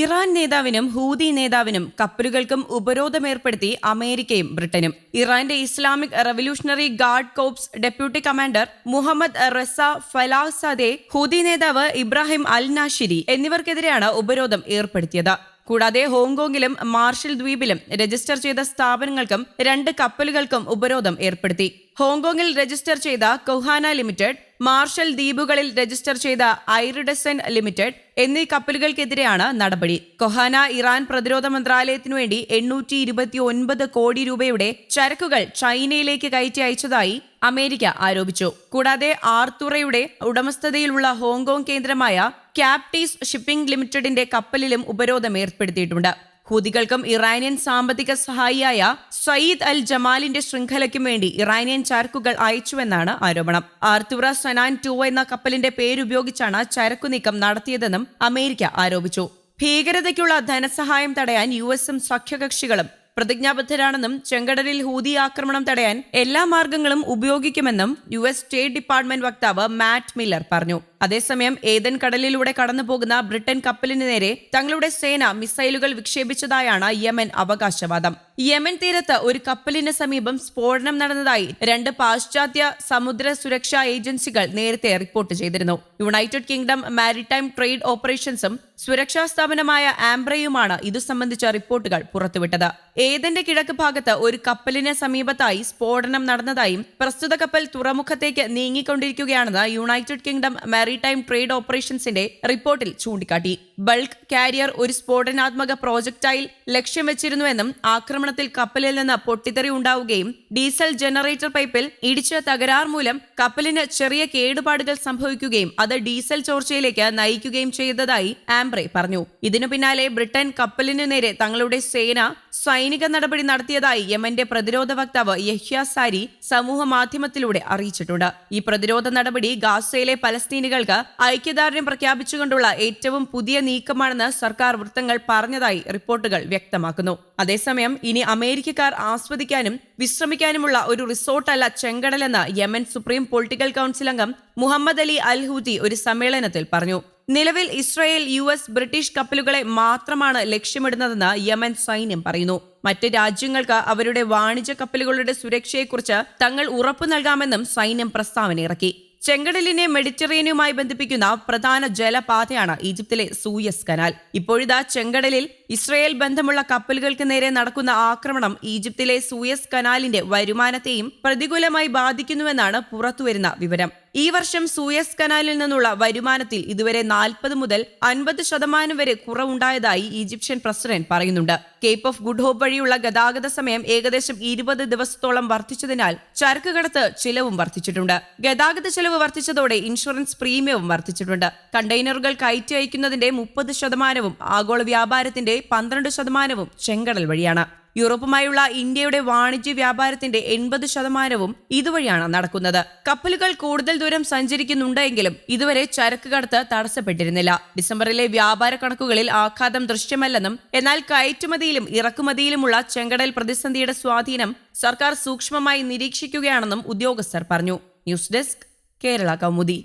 Iran നേതാവിനും Houthi നേതാവിനും കപ്പലുകൾക്കും ഉപരോധമേർപ്പെടുത്തി അമേരിക്കയും ബ്രിട്ടനും. ഇറാന്റെ Islamic revolutionary guard corps deputy commander Mohammad Reza Fallahzadeh Houthi നേതാവ് ഇബ്രാഹിം അൽ നാഷിരി എന്നിവർക്കെതിരെയാണ് ഉപരോധം ഏർപ്പെടുത്തിയത്. കൂടാതെ ഹോങ്കോങ്ങിലും മാർഷൽ ദ്വീപിലും രജിസ്റ്റർ ചെയ്ത സ്ഥാപനങ്ങൾക്കും രണ്ട് കപ്പലുകൾക്കും ഉപരോധം ഏർപ്പെടുത്തി. ഹോങ്കോങ്ങിൽ രജിസ്റ്റർ ചെയ്ത കൊഹാന ലിമിറ്റഡ് മാർഷൽ ദ്വീപുകളിൽ രജിസ്റ്റർ ചെയ്ത ഐറിഡസൻ ലിമിറ്റഡ് എന്നീ കപ്പലുകൾക്കെതിരെയാണ് നടപടി. കൊഹാന ഇറാൻ പ്രതിരോധ മന്ത്രാലയത്തിനു വേണ്ടി എണ്ണൂറ്റി ഇരുപത്തി ഒൻപത് കോടി രൂപയുടെ ചരക്കുകൾ ചൈനയിലേക്ക് കയറ്റി അയച്ചതായി അമേരിക്ക ആരോപിച്ചു. കൂടാതെ ആർത്തുറയുടെ ഉടമസ്ഥതയിലുള്ള ഹോങ്കോങ് കേന്ദ്രമായ ക്യാപ്റ്റീസ് ഷിപ്പിംഗ് ലിമിറ്റഡിന്റെ കപ്പലിലും ഉപരോധം ഏർപ്പെടുത്തിയിട്ടുണ്ട്. ഹൂതികൾക്കും ഇറാനിയൻ സാമ്പത്തിക സഹായിയായ സയ്യിദ് അൽ ജമാലിന്റെ ശൃംഖലയ്ക്കും വേണ്ടി ഇറാനിയൻ ചരക്കുകൾ അയച്ചുവെന്നാണ് ആരോപണം. ആർത്തുറ സനാൻ ടു എന്ന കപ്പലിന്റെ പേരുപയോഗിച്ചാണ് ചരക്കു നീക്കം നടത്തിയതെന്നും അമേരിക്ക ആരോപിച്ചു. ഭീകരതയ്ക്കുള്ള ധനസഹായം തടയാൻ യു എസും സഖ്യകക്ഷികളും പ്രതിജ്ഞാബദ്ധരാണെന്നും ചെങ്കടലിൽ ഹൂതി ആക്രമണം തടയാൻ എല്ലാ മാർഗങ്ങളും ഉപയോഗിക്കുമെന്നും യു എസ് സ്റ്റേറ്റ് ഡിപ്പാർട്ട്മെന്റ് വക്താവ് മാറ്റ് മില്ലർ പറഞ്ഞു. അതേസമയം ഏതൻ കടലിലൂടെ കടന്നുപോകുന്ന ബ്രിട്ടൻ കപ്പലിന് നേരെ തങ്ങളുടെ സേന മിസൈലുകൾ വിക്ഷേപിച്ചതായാണ് യമൻ അവകാശവാദം. യമൻ തീരത്ത് ഒരു കപ്പലിന് സമീപം സ്ഫോടനം നടന്നതായി രണ്ട് പാശ്ചാത്യ സമുദ്ര സുരക്ഷാ ഏജൻസികൾ നേരത്തെ റിപ്പോർട്ട് ചെയ്തിരുന്നു. യുണൈറ്റഡ് കിങ്ഡം മാരിടൈം ട്രേഡ് ഓപ്പറേഷൻസും സുരക്ഷാ സ്ഥാപനമായ ആംബ്രയുമാണ് ഇതു സംബന്ധിച്ച റിപ്പോർട്ടുകൾ പുറത്തുവിട്ടത്. ഏതന്റെ കിഴക്ക് ഭാഗത്ത് ഒരു കപ്പലിന് സമീപത്തായി സ്ഫോടനം നടന്നതായും പ്രസ്തുത കപ്പൽ തുറമുഖത്തേക്ക് നീങ്ങിക്കൊണ്ടിരിക്കുകയാണെന്ന് യുണൈറ്റഡ് കിങ്ഡം മാരിടൈം ട്രേഡ് ഓപ്പറേഷൻസിന്റെ റിപ്പോർട്ടിൽ ചൂണ്ടിക്കാട്ടി. ബൾക്ക് കാരിയർ ഒരു സ്ഫോടനാത്മക പ്രോജക്റ്റായി ലക്ഷ്യം വെച്ചിരുന്നുവെന്നും ആക്രമണത്തിൽ കപ്പലിൽ നിന്ന് പൊട്ടിത്തെറി ഉണ്ടാവുകയും ഡീസൽ ജനറേറ്റർ പൈപ്പിൽ ഇടിച്ച തകരാർ മൂലം കപ്പലിന് ചെറിയ കേടുപാടുകൾ സംഭവിക്കുകയും അത് ഡീസൽ ചോർച്ചയിലേക്ക് നയിക്കുകയും ചെയ്തതായി ആംബ്രെ പറഞ്ഞു. ഇതിനു പിന്നാലെ ബ്രിട്ടൻ കപ്പലിനു നേരെ തങ്ങളുടെ സേന സൈനിക നടപടി നടത്തിയതായി യമന്റെ പ്രതിരോധ വക്താവ് യഹ്യ സാരി സമൂഹ മാധ്യമത്തിലൂടെ അറിയിച്ചിട്ടുണ്ട്. ഈ പ്രതിരോധ നടപടി ഗാസയിലെ പലസ്തീനികൾക്ക് ഐക്യദാർഢ്യം പ്രഖ്യാപിച്ചുകൊണ്ടുള്ള ഏറ്റവും പുതിയ നീക്കമാണെന്ന് സർക്കാർ വൃത്തങ്ങൾ പറഞ്ഞതായി റിപ്പോർട്ടുകൾ വ്യക്തമാക്കുന്നു. അതേസമയം ഇനി അമേരിക്കക്കാർ ആസ്വദിക്കാനും വിശ്രമിക്കാനുമുള്ള ഒരു റിസോർട്ടല്ല ചെങ്കടലെന്ന് യമൻ സുപ്രീം പൊളിറ്റിക്കൽ കൗൺസിൽ അംഗം മുഹമ്മദ് അലി അൽ ഹൂതി ഒരു സമ്മേളനത്തിൽ പറഞ്ഞു. നിലവിൽ ഇസ്രായേൽ യു എസ് ബ്രിട്ടീഷ് കപ്പലുകളെ മാത്രമാണ് ലക്ഷ്യമിടുന്നതെന്ന് യമൻ സൈന്യം പറയുന്നു. മറ്റ് രാജ്യങ്ങൾക്ക് അവരുടെ വാണിജ്യ കപ്പലുകളുടെ സുരക്ഷയെക്കുറിച്ച് തങ്ങൾ ഉറപ്പു നൽകാമെന്നും സൈന്യം പ്രസ്താവന ഇറക്കി. ചെങ്കടലിനെ മെഡിറ്ററേനിയുമായി ബന്ധിപ്പിക്കുന്ന പ്രധാന ജലപാതയാണ് ഈജിപ്തിലെ സൂയസ് കനാൽ. ഇപ്പോഴിതാ ചെങ്കടലിൽ ഇസ്രയേൽ ബന്ധമുള്ള കപ്പലുകൾക്ക് നേരെ നടക്കുന്ന ആക്രമണം ഈജിപ്തിലെ സൂയസ് കനാലിന്റെ വരുമാനത്തെയും പ്രതികൂലമായി ബാധിക്കുന്നുവെന്നാണ് പുറത്തുവരുന്ന വിവരം. ഈ വർഷം സൂയസ് കനാലിൽ നിന്നുള്ള വരുമാനത്തിൽ ഇതുവരെ നാൽപ്പത് മുതൽ അൻപത് ശതമാനം വരെ കുറവുണ്ടായതായി ഈജിപ്ഷ്യൻ പ്രസിഡന്റ് പറയുന്നുണ്ട്. കേപ്പ് ഓഫ് ഗുഡ് ഹോപ്പ് വഴിയുള്ള ഗതാഗത സമയം ഏകദേശം ഇരുപത് ദിവസത്തോളം വർദ്ധിച്ചതിനാൽ ചരക്ക് കടത്ത് ചിലവും വർദ്ധിച്ചിട്ടുണ്ട്. ഗതാഗത ചെലവ് വർദ്ധിച്ചതോടെ ഇൻഷുറൻസ് പ്രീമിയവും വർദ്ധിച്ചിട്ടുണ്ട്. കണ്ടെയ്നറുകൾ കയറ്റി അയക്കുന്നതിന്റെ മുപ്പത് ശതമാനവും ആഗോള വ്യാപാരത്തിന്റെ പന്ത്രണ്ട് ശതമാനവും ചെങ്കടൽ വഴിയാണ്. യൂറോപ്പുമായുള്ള ഇന്ത്യയുടെ വാണിജ്യ വ്യാപാരത്തിന്റെ എൺപത് ശതമാനവും ഇതുവഴിയാണ് നടക്കുന്നത്. കപ്പലുകൾ കൂടുതൽ ദൂരം സഞ്ചരിക്കുന്നുണ്ടെങ്കിലും ഇതുവരെ ചരക്ക് കടത്ത് തടസ്സപ്പെട്ടിരുന്നില്ല. ഡിസംബറിലെ വ്യാപാര കണക്കുകളിൽ ആഘാതം ദൃശ്യമല്ലെന്നും എന്നാൽ കയറ്റുമതിയിലും ഇറക്കുമതിയിലുമുള്ള ചെങ്കടൽ പ്രതിസന്ധിയുടെ സ്വാധീനം സർക്കാർ സൂക്ഷ്മമായി നിരീക്ഷിക്കുകയാണെന്നും ഉദ്യോഗസ്ഥർ പറഞ്ഞു. News desk Kerala Kaumudi.